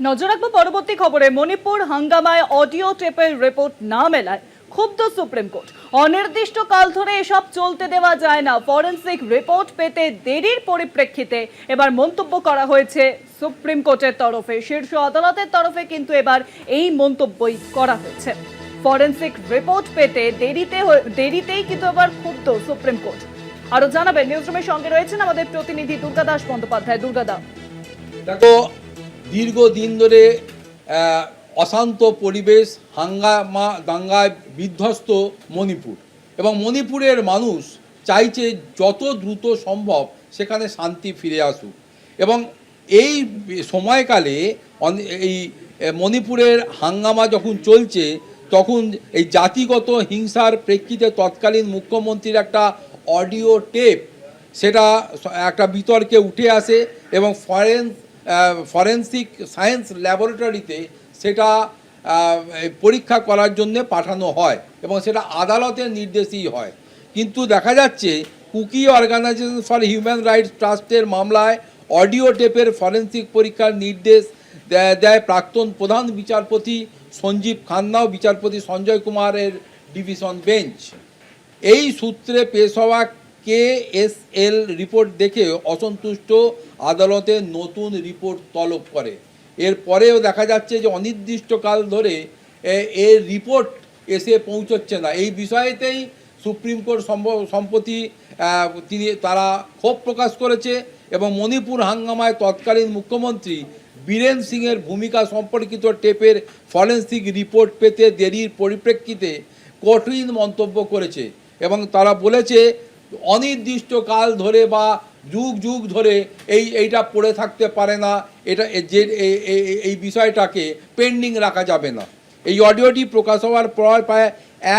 নজর রাখব পরবর্তী খবরে। মণিপুর হাঙ্গামায় অডিও টেপের রিপোর্ট না মেলায় ক্ষুব্ধ সুপ্রিম কোর্ট। অনির্দিষ্ট কাল ধরে এসব চলতে দেওয়া যায় না। ফরেন্সিক রিপোর্ট পেতে দেরির পরিপ্রেক্ষিতে এবার মন্তব্য করা হয়েছে সুপ্রিম কোর্টের তরফে। শীর্ষ আদালতের তরফে কিন্তু এবার এই মন্তব্যই করা হয়েছে। ফরেন্সিক রিপোর্ট পেতে দেরিতে দেরিতেই কিন্তু এবার ক্ষুব্ধ সুপ্রিম কোর্ট। আরও জানাবেন, নিউজরুমের সঙ্গে রয়েছেন আমাদের প্রতিনিধি দুর্গাদাস বন্দ্যোপাধ্যায়। দুর্গাদা দেখো দীর্ঘদিন ধরে অশান্ত পরিবেশ, হাঙ্গামা, দাঙ্গায় বিধ্বস্ত মণিপুর। এবং মণিপুরের মানুষ চাইছে যত দ্রুত সম্ভব সেখানে শান্তি ফিরে আসুক। এবং এই সময়কালে এই মণিপুরের হাঙ্গামা যখন চলছে, তখন এই জাতিগত হিংসার প্রেক্ষিতে তৎকালীন মুখ্যমন্ত্রীর একটা অডিও টেপ, সেটা একটা বিতর্কে উঠে আসে এবং ফরেন ফরেন্সিক সায়েন্স ল্যাবরেটরিতে সেটা পরীক্ষা করার জন্যে পাঠানো হয় এবং সেটা আদালতের নির্দেশই হয়। কিন্তু দেখা যাচ্ছে, Kuki organisation for human rights ট্রাস্টের মামলায় অডিও টেপের ফরেন্সিক পরীক্ষার নির্দেশ দেয়- প্রাক্তন প্রধান বিচারপতি সঞ্জীব খান্না ও বিচারপতি সঞ্জয় কুমারের ডিভিশন বেঞ্চ। এই সূত্রে পেশ হওয়া কে এস এল রিপোর্ট দেখে অসন্তুষ্ট আদালতে নতুন রিপোর্ট তলব করে। এরপরেও দেখা যাচ্ছে যে অনির্দিষ্টকাল ধরে এর রিপোর্ট এসে পৌঁছচ্ছে না। এই বিষয়েতেই সুপ্রিম কোর্ট সম্প্রতি তিনি, তারা ক্ষোভ প্রকাশ করেছে এবং মণিপুর হাঙ্গামায় তৎকালীন মুখ্যমন্ত্রী বীরেন সিংয়ের ভূমিকা সম্পর্কিত টেপের ফরেন্সিক রিপোর্ট পেতে দেরির পরিপ্রেক্ষিতে কঠিন মন্তব্য করেছে এবং তারা বলেছে অনির্দিষ্টকাল ধরে বা যুগ যুগ ধরে এই এইটা পড়ে থাকতে পারে না। এটা যে এই বিষয়টাকে পেন্ডিং রাখা যাবে না। এই অডিওটি প্রকাশ হওয়ার পর প্রায়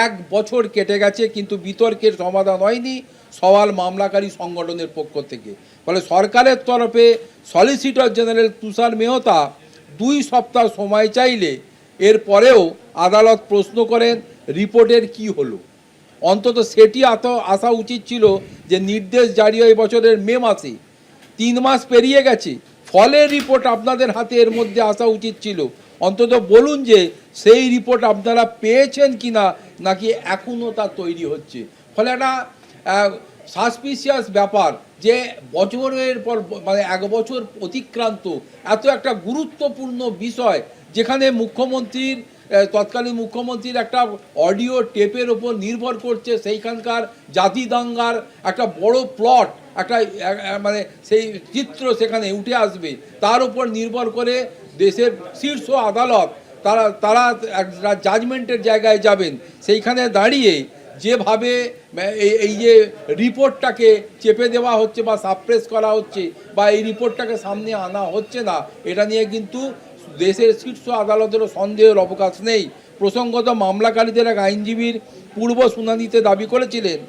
এক বছর কেটে গেছে কিন্তু বিতর্কের সমাধান হয়নি সওয়াল মামলাকারী সংগঠনের পক্ষ থেকে। ফলে সরকারের তরফে সলিসিটর জেনারেল তুষার মেহতা দুই সপ্তাহ সময় চাইলে এরপরেও আদালত প্রশ্ন করেন, রিপোর্টের কি হলো? অন্তত সেটি আত আসা উচিত ছিল যে নির্দেশ জারি হয় বছরের মে মাসে। তিন মাস পেরিয়ে গেছে। ফলে রিপোর্ট আপনাদের হাতে এর মধ্যে আসা উচিত ছিল। অন্তত বলুন যে সেই রিপোর্ট আপনারা পেয়েছেন কি না নাকি এখনও তা তৈরি হচ্ছে। ফলে একটা সাসপিসিয়াস ব্যাপার যে বছরের পর মানে এক বছর অতিক্রান্ত, এত একটা গুরুত্বপূর্ণ বিষয় যেখানে মুখ্যমন্ত্রীর তৎকালীন মুখ্যমন্ত্রীর একটা অডিও টেপের ওপর নির্ভর করছে সেইখানকার জাতি দাঙ্গার একটা বড় প্লট, একটা এক- এক- মানে সেই চিত্র সেখানে উঠে আসবে। তার উপর নির্ভর করে দেশের শীর্ষ আদালত, তারা তারা একটা জাজমেন্টের জায়গায় যাবেন। সেইখানে দাঁড়িয়ে যেভাবে এই যে রিপোর্টটাকে চেপে দেওয়া হচ্ছে বা সাপ্রেস করা হচ্ছে বা এই রিপোর্টটাকে সামনে আনা হচ্ছে না, এটা নিয়ে কিন্তু দেশের শীর্ষ আদালতেরও সন্দেহের অবকাশ নেই। প্রসঙ্গত মামলাকারীদের এক আইনজীবীর পূর্ব শুনানিতে দাবি করেছিলেন,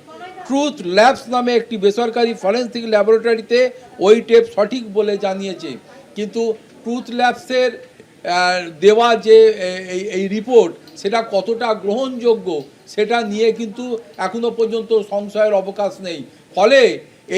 ট্রুথ ল্যাবস নামে একটি বেসরকারি ফরেন্সিক ল্যাবরেটরিতে ওই টেপ সঠিক বলে জানিয়েছে। কিন্তু ট্রুথ ল্যাবসের দেওয়া যে এই রিপোর্ট সেটা কতটা গ্রহণযোগ্য, সেটা নিয়ে কিন্তু এখনও পর্যন্ত সংশয়ের অবকাশ নেই। ফলে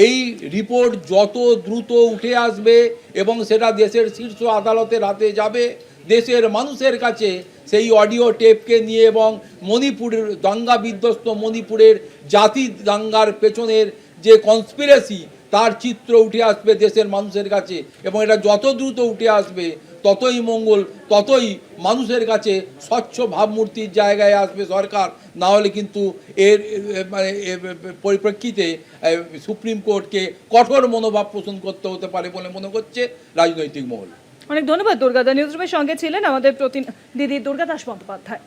এই রিপোর্ট যত দ্রুত উঠে আসবে এবং সেটা দেশের শীর্ষ আদালতের হাতে যাবে, দেশের মানুষের কাছে সেই অডিও টেপকে নিয়ে এবং মণিপুরের দাঙ্গা বিধ্বস্ত মণিপুরের জাতি দাঙ্গার পেছনের যে কনস্পিরেসি তার চিত্র উঠে আসবে দেশের মানুষের কাছে এবং এটা যত দ্রুত উঠে আসবে ততই মঙ্গল, ততই মানুষের কাছে স্বচ্ছ ভাবমূর্তির জায়গায় আসবে সরকার। না হলে কিন্তু এর মানে পরিপ্রেক্ষিতে সুপ্রিম কোর্টকে কঠোর মনোভাব পোষণ করতে হতে পারে বলে মনে করছে রাজনৈতিক মহল। অনেক ধন্যবাদ দুর্গাদা। নিউজরুমের সঙ্গে ছিলেন আমাদের প্রতিনিধি দুর্গাদাস বন্দ্যোপাধ্যায়।